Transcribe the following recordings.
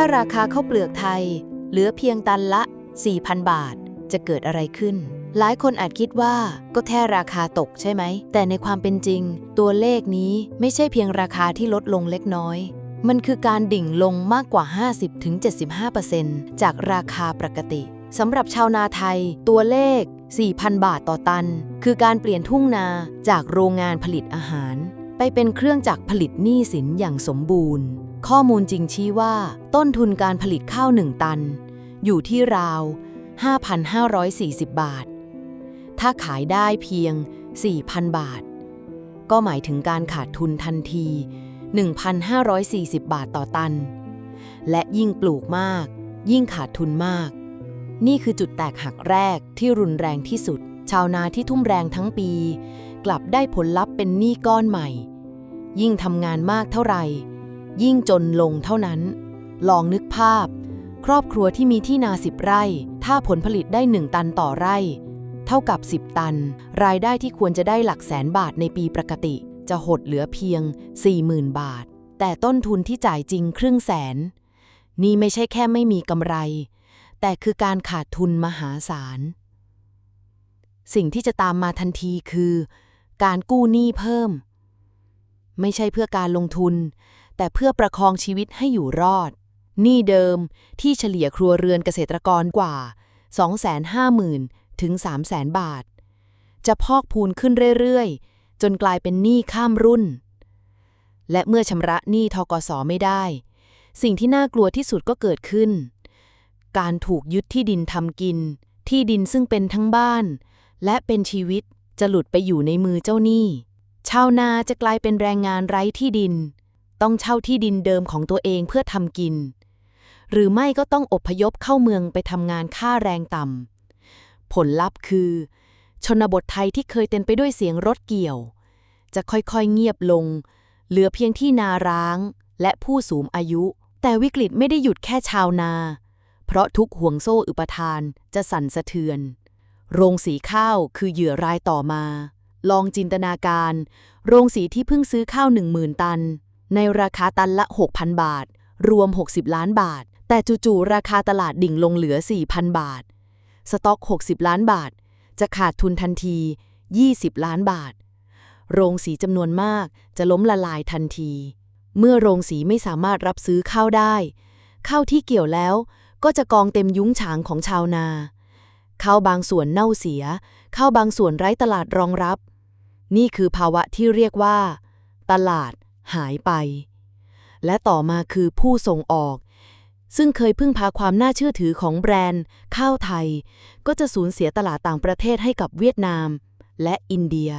าราคาข้าวเปลือกไทย เหลือเพียงตันละ 4,000 บาท จะเกิดอะไรขึ้น หลายคนอาจคิดว่าก็แค่ราคาตกใช่ไหม แต่ในความเป็นจริง ตัวเลขนี้ไม่ใช่เพียงราคาที่ลดลงเล็กน้อย มันคือการดิ่งลงมากกว่า 50-75%จากราคาปกติสำหรับชาวนาไทย ตัวเลข 4,000 บาทต่อตัน คือการเปลี่ยนทุ่งนาจากโรงงานผลิตอาหาร ไปเป็นเครื่องจักรผลิตหนี้สินอย่างสมบูรณ์ ข้อมูลจริงชี้ว่า ต้นทุนการผลิตข้าว 1 ตัน อยู่ที่ราว 5,540 บาท ถ้าขายได้เพียง 4,000 บาท ก็หมายถึงการขาดทุนทันที 1,540 บาทต่อตัน และยิ่งปลูกมาก ยิ่งขาดทุนมาก นี่คือจุดแตกหักแรกที่รุนแรงที่สุด ชาวนาที่ทุ่มแรงทั้งปี กลับได้ผลลัพธ์เป็นหนี้ก้อนใหม่ ยิ่งทำงานมากเท่าไหร่ ยิ่งจนลงเท่านั้น ลองนึกภาพ ครอบครัวที่มีที่นาสิบไร่ ถ้าผลผลิตได้หนึ่งตันต่อไร่ เท่ากับ 10 ตัน รายได้ที่ควรจะได้หลักแสนบาทในปีปกติ จะหดเหลือเพียง 40,000 บาท แต่ต้นทุนที่จ่ายจริงครึ่งแสน นี่ไม่ใช่แค่ไม่มีกำไร แต่คือการขาดทุนมหาศาลสิ่งที่จะตามมาทันทีคือ การกู้หนี้เพิ่ม ไม่ใช่เพื่อการลงทุน แต่เพื่อประคองชีวิตให้อยู่รอด หนี้เดิมที่เฉลี่ยครัวเรือนเกษตรกรกว่า 250,000 ถึง 300,000 บาท จะพอกพูนขึ้นเรื่อยๆ จนกลายเป็นหนี้ข้ามรุ่น และเมื่อชำระหนี้ทกสไม่ได้ สิ่งที่น่ากลัวที่สุดก็เกิดขึ้น การถูกยึดที่ดินทำกิน ที่ดินซึ่งเป็นทั้งบ้าน และเป็นชีวิตจะหลุดไปอยู่ในมือเจ้าหนี้ ชาวนาจะกลายเป็นแรงงานไร้ที่ดิน ต้องเช่าที่ดินเดิมของตัวเองเพื่อทำกิน หรือไม่ก็ต้องอพยพเข้าเมืองไปทำงานค่าแรงต่ำผลลัพธ์คือ ชนบทไทยที่เคยเต็มไปด้วยเสียงรถเกี่ยว จะค่อยๆเงียบลง เหลือเพียงที่นาร้าง และผู้สูงอายุ แต่วิกฤตไม่ได้หยุดแค่ชาวนา เพราะทุกห่วงโซ่อุปทานจะสั่นสะเทือน โรงสีข้าวคือเหยื่อรายต่อมา ลองจินตนาการ โรงสีที่เพิ่งซื้อข้าว10,000ตัน ในราคาตันละ 6,000 บาท รวม 60 ล้านบาท แต่จู่ๆราคาตลาดดิ่งลงเหลือ 4,000 บาท สต็อก 60 ล้านบาท จะขาดทุนทันที 20 ล้านบาท โรงสีจำนวนมากจะล้มละลายทันที เมื่อโรงสีไม่สามารถรับซื้อข้าวได้ข้าวที่เกี่ยวแล้วก็จะกองเต็มยุ้งฉางของชาวนาข้าวบางส่วนเน่าเสียข้าวบางส่วนไร้ตลาดรองรับ นี่คือภาวะที่เรียกว่า ตลาด หายไป และต่อมาคือผู้ส่งออก ซึ่งเคยพึ่งพาความน่าเชื่อถือของแบรนด์ ข้าวไทย ก็จะสูญเสียตลาดต่างประเทศให้กับเวียดนาม และอินเดีย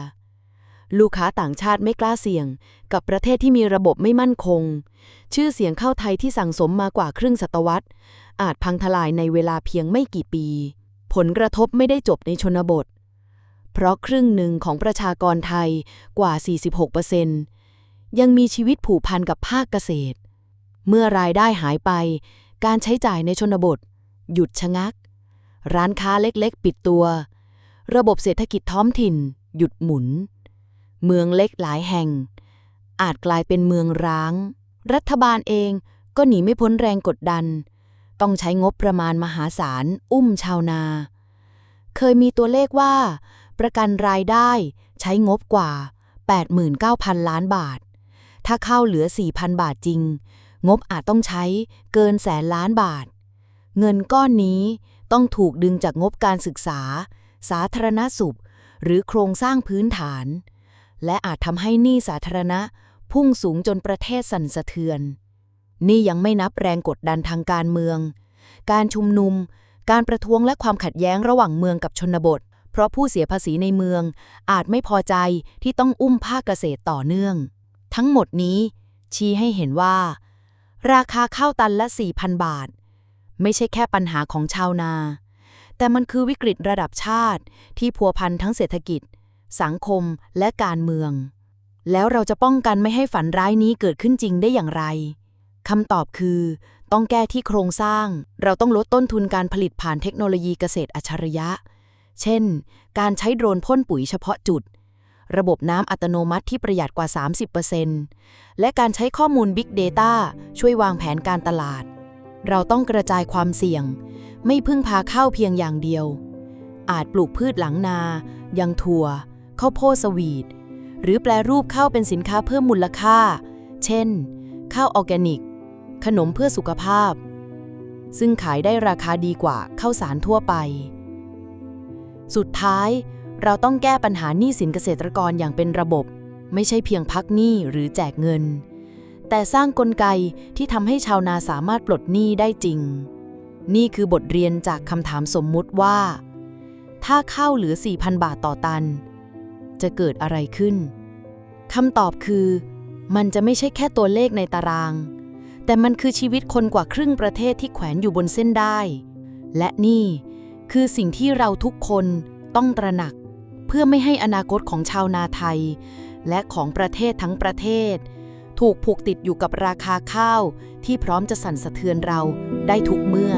ลูกค้าต่างชาติไม่กล้าเสี่ยง กับประเทศที่มีระบบไม่มั่นคง ชื่อเสียงข้าวไทยที่สั่งสมมากว่าครึ่งศตวรรษ อาจพังทลายในเวลาเพียงไม่กี่ปี ผลกระทบไม่ได้จบในชนบทเพราะครึ่งหนึ่งของประชากรไทยกว่า 46% ยังมีชีวิตผูกพันกับภาคเกษตร เมื่อรายได้หายไป การใช้จ่ายในชนบท หยุดชะงัก ร้านค้าเล็กๆ ปิดตัว ระบบเศรษฐกิจท้องถิ่น หยุดหมุน เมืองเล็กหลายแห่ง อาจกลายเป็นเมืองร้าง รัฐบาลเองก็หนีไม่พ้นแรงกดดัน ต้องใช้งบประมาณมหาศาล อุ้มชาวนา เคยมีตัวเลขว่า ประกันรายได้ใช้งบกว่า 89,000 ล้านบาท ถ้าเข้าเหลือ 4,000 บาทจริง งบอาจต้องใช้เกินแสนล้านบาท เงินก้อนนี้ต้องถูกดึงจากงบการศึกษา สาธารณสุข หรือโครงสร้างพื้นฐาน และอาจทำให้หนี้สาธารณะ พุ่งสูงจนประเทศสั่นสะเทือน นี่ยังไม่นับแรงกดดันทางการเมือง การชุมนุม การประท้วงและความขัดแย้งระหว่างเมืองกับชนบท เพราะผู้เสียภาษีในเมืองอาจไม่พอใจที่ต้องอุ้มภาคเกษตรต่อเนื่อง ทั้งหมดนี้ ชี้ให้เห็นว่า ราคาข้าวตันละ 4,000 บาท ไม่ใช่แค่ปัญหาของชาวนา แต่มันคือวิกฤตระดับชาติที่พัวพันทั้งเศรษฐกิจ สังคมและการเมือง แล้วเราจะป้องกันไม่ให้ฝันร้ายนี้เกิดขึ้นจริงได้อย่างไรคำตอบคือ ต้องแก้ที่โครงสร้าง เราต้องลดต้นทุนการผลิตผ่านเทคโนโลยีเกษตรอัจฉริยะ เช่น การใช้โดรนพ่นปุ๋ยเฉพาะจุด ระบบน้ำอัตโนมัติที่ประหยัดกว่า 30%และการใช้ข้อมูล Big Data ช่วยวางแผนการตลาด เราต้องกระจายความเสี่ยง ไม่พึ่งพาข้าวเพียงอย่างเดียว อาจปลูกพืชหลังนา ยังถั่ว ข้าวโพดสวีท หรือแปลรูปข้าวเป็นสินค้าเพิ่มมูลค่า เช่น ข้าวออร์แกนิก ขนมเพื่อสุขภาพ ซึ่งขายได้ราคาดีกว่าข้าวสารทั่วไป สุดท้าย เราต้องแก้ปัญหาหนี้สินเกษตรกรอย่างเป็นระบบ ไม่ใช่เพียงพักหนี้หรือแจกเงิน แต่สร้างกลไกที่ทำให้ชาวนาสามารถปลดหนี้ได้จริง นี่คือบทเรียนจากคำถามสมมุติว่า ถ้าข้าวเหลือ 4,000 บาทต่อตัน จะเกิดอะไรขึ้นคำตอบคือ มันจะไม่ใช่แค่ตัวเลขในตาราง แต่มันคือชีวิตคนกว่าครึ่งประเทศที่แขวนอยู่บนเส้นได้ และนี่คือสิ่งที่เราทุกคนต้องตระหนัก เพื่อไม่ให้อนาคตของชาวนาไทย และของประเทศทั้งประเทศ ถูกผูกติดอยู่กับราคาข้าวที่พร้อมจะสั่นสะเทือนเราได้ทุกเมื่อ